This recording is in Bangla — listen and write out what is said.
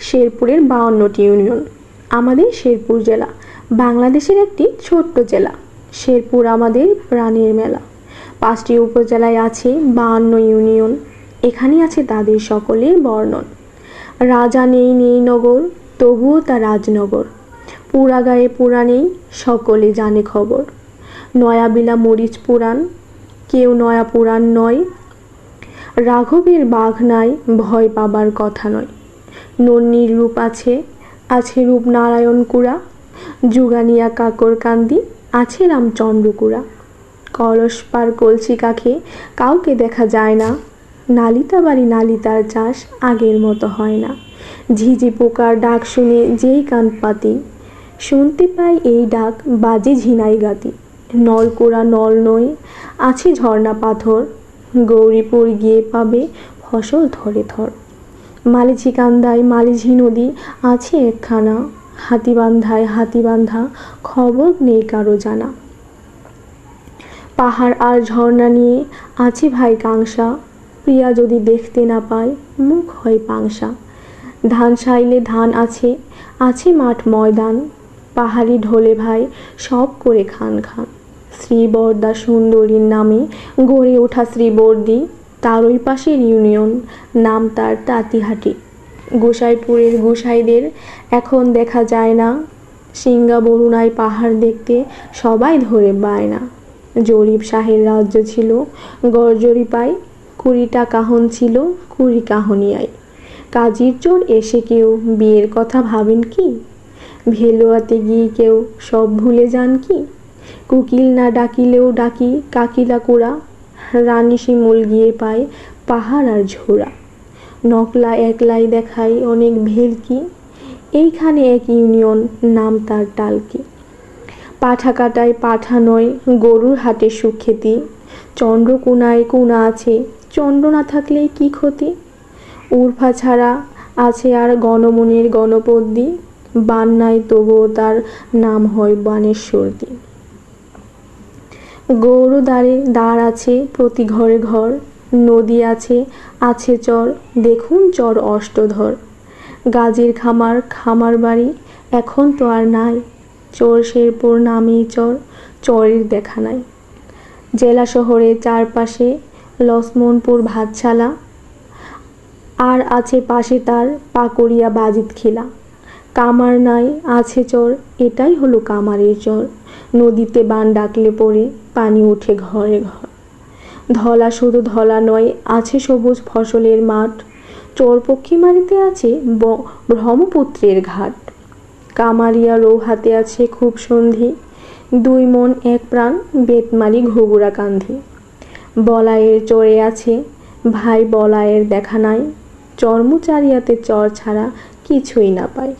শেরপুরের বাউন্নটি ইউনিয়ন। আমাদের শেরপুর জেলা বাংলাদেশের একটি ছোট্ট জেলা। শেরপুর আমাদের প্রাণের মেলা। পাঁচটি উপজেলায় আছে বাহান্ন ইউনিয়ন। এখানে আছে তাদের সকলের বর্ণন। রাজা নেই নেই নগর, তবুও তা রাজনগর। পুরা গায়ে পুরা নেই, সকলে জানে খবর। নয়াবিলা মরিচ পুরাণ, কেউ নয়া পুরাণ নয়। রাঘবের বাঘ নাই, ভয় পাবার কথা নয়। নন্নির রূপ আছে আছে রূপ নারায়ণ কুড়া, যুগানিয়া কাকর কান্দি, আছে রামচন্দ্রকুড়া কলস পার কলসি কাখে কাউকে দেখা যায় না, নালিতা বাড়ি নালিতার চাষ আগের মতো হয় না। ঝিঝি পোকার ডাক শুনে যেই কান পাতি, শুনতে পাই এই ডাক বাজে ঝিনাই গাতি। নলকোড়া নল নই, আছে ঝর্ণা পাথর গৌরীপুর গিয়ে পাবে ফসল ধরে ধর। মালিঝি কান্দায় মালিঝি নদী আছে একখানা। হাতিবান্ধায় হাতিবান্ধা, খবর নেই কারও জানা। পাহাড় আর ঝর্ণা নিয়ে আছে ভাই কাংসা প্রিয়া যদি দেখতে না পায়, মুখ হয় পাংসা ধান সাইলে ধান আছে আছে মাঠ ময়দান। পাহাড়ি ঢোলে ভাই সব করে খান খান। শ্রীবরদা সুন্দরীর নামে গড়ে ওঠা শ্রীবর্দি তারই পাশের ইউনিয়ন, নাম তার তাঁতিহাটি। গোসাইপুরের গোসাইদের এখন দেখা যায় না। সিঙ্গা বরুণায় পাহাড় দেখতে সবাই ধরে বায়না জরিপ শাহের রাজ্য ছিল গড়জরি পাই কুড়িটা কাহন ছিল কুড়ি কাহনিয়ায়। কাজীর চোর এসে কেউ বিয়ের কথা ভাবেন কি? ভেলোয়াতে গিয়ে কেউ সব ভুলে যান কি? কুকিল না ডাকিলেও ডাকি কাকিলা কুড়া রানী শিমুল গিয়ে পায় পাহাড় আর ঝোড়া। নকলা একলাই দেখায় অনেক ভেলকি। এইখানে এক ইউনিয়ন, নাম তার টালকি। পাঠা কাটায় পাঠা নয়, গরুর হাটে সুখ্যাতি। চন্দ্রকোনায় কোনা আছে, চন্দ্র না থাকলেই কি ক্ষতি? উর্ফা ছাড়া আছে আর গণমনের গণপদ্দি বান্নায় তবুও তার নাম হয় বানেশ্বরদি। গৌর দ্বারে দ্বার আছে প্রতি ঘরে ঘর, নদী আছে আছে চর, দেখুন চর অষ্টধর। গাজীর খামার খামার বাড়ি, এখন তো আর নাই। চোর শেরপুর নামেই চর, চরের দেখা নাই। জেলা শহরের চারপাশে লক্ষ্মণপুর ভাতশালা, আর আছে পাশে তার পাকড়িয়া বাজিত খিলা কামার নাই, আছে চর, এটাই হলো কামারের চর। নদীতে বান ডাকলে পড়ে, পানি ওঠে ঘরে ঘর। ধলা শুধু ধলা নয়, আছে সবুজ ফসলের মাঠ। চোর পক্ষীমারিতে আছে ব্রহ্মপুত্রের ঘাট। কামারিয়া রৌহাতে আছে খুব সন্ধি। দুই মন এক প্রাণ, বেতমারি ঘুঘুরা কান্ধি। বলায়ের চরে আছে, ভাই বলায়ের দেখা নাই। চর্মচারিয়াতে চর ছাড়া কিছুই না পায়।